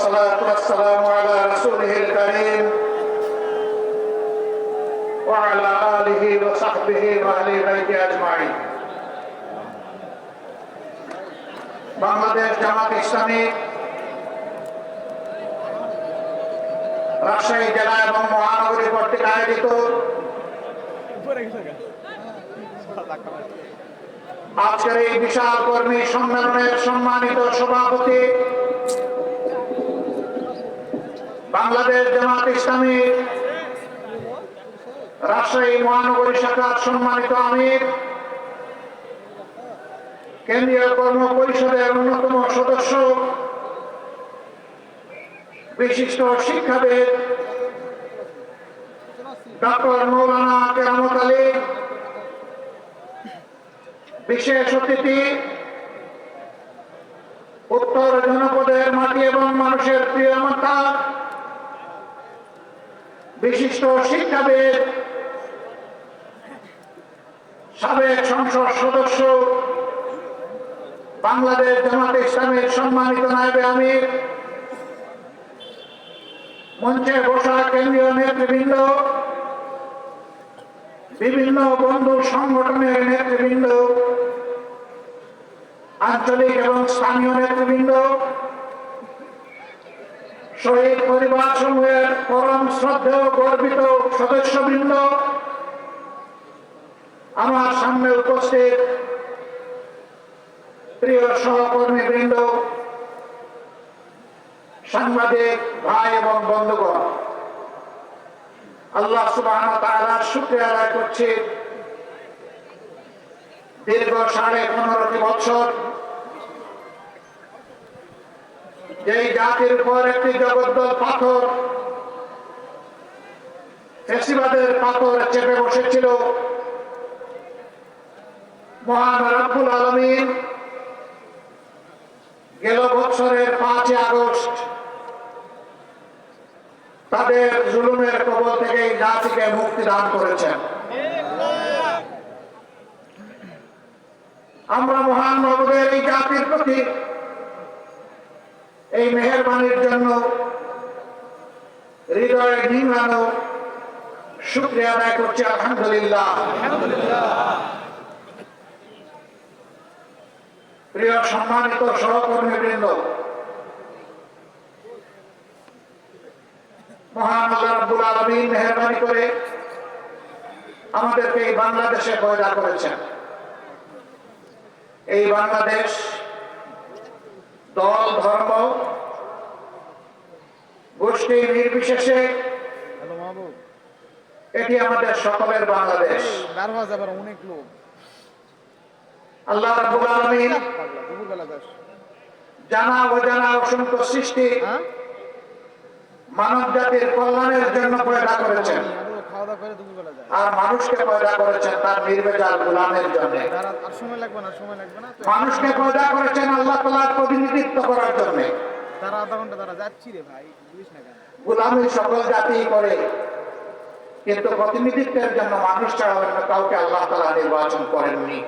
والصلاة والسلام على رسوله الكريم وعلى آله وصحبه وأهل بيته أجمعين বাংলাদেশ জামাত ইসলামী রাজশাহী জেলা এবং মহানগরী কর্তৃক আয়োজিত আজকের এই বিশাল কর্মী সম্মেলনের সম্মানিত সভাপতি বাংলাদেশ জামাত ইসলামী রাজশাহী মহানগরী শাখার সম্মানিত আমির, কেন্দ্রীয় কর্ম পরিষদের অন্যতম সদস্য, বিশিষ্ট শিক্ষাবিদ ডক্টর মৌলানা কেরামত আলী, বিশেষ অতিথি বিশিষ্ট শিক্ষাবিদ, সাবেক সংসদ সদস্য, বাংলাদেশ জামাত ইসলামের সম্মানিত নায়বে আমির, মঞ্চে বসা কেন্দ্রীয় নেতৃবৃন্দ, বিভিন্ন বন্ধু সংগঠনের নেতৃবৃন্দ, আঞ্চলিক এবং স্থানীয় নেতৃবৃন্দ শহীদ পরিবার সমূহের পরম শ্রদ্ধেয় গর্বিত সদস্যবৃন্দ, আমার সামনে উপস্থিত প্রিয় সহকর্মী বৃন্দ সাংবাদিক, ভাই এবং বন্ধুগণ, আল্লাহ সুবাহ শুক্রিয়া আদায় করছি। দীর্ঘ সাড়ে পনেরোটি বছর যেই জাতির উপর একটি জগদ্দল পাথর। ফেসিবাদের পাথর চেপে বসেছিল। মহান রব্বুল আলমিন গেল বছরের পাঁচই আগস্ট। তাদের জুলুমের কবল থেকে এই জাতিকে মুক্তি দান করেছেন। আমরা মহান নবদের এই জাতির প্রতি এই মেহরবানির জন্য হৃদয়ে নিংড়ানো শুক্রিয়া আদায় করছি, আলহামদুলিল্লাহ। প্রিয় সম্মানিত সহকর্মী বৃন্দ মহান আল্লাহ রাব্বুল আলামিন মেহরবানি করে আমাদেরকে এই বাংলাদেশে পয়দা করেছেন। এই বাংলাদেশ দল ধর্ম গোষ্ঠী নির্বিশেষে এটি আমাদের সকলের বাংলাদেশ। অনেক লোক। আল্লাহ রাব্বুল আলামিন জানা অজানা অসংখ্য সৃষ্টি হ্যাঁ? মানব জাতির কল্যাণের জন্য পয়দা করেছেন। আর মানুষকে পয়দা করেছেন তার নির্বেজাল গোলামের জন্য। মানুষকে পয়দা করেছেন আল্লাহ তালার প্রতিনিধিত্ব করার জন্য। তারা আধা ঘণ্টা তারা যাচ্ছি রে ভাই সকল জাতি করে কিন্তু প্রতিনিধিত্বের জন্য মানুষ ছাড়া অন্য কাউকে আল্লাহ তালা নির্বাচন করেননি।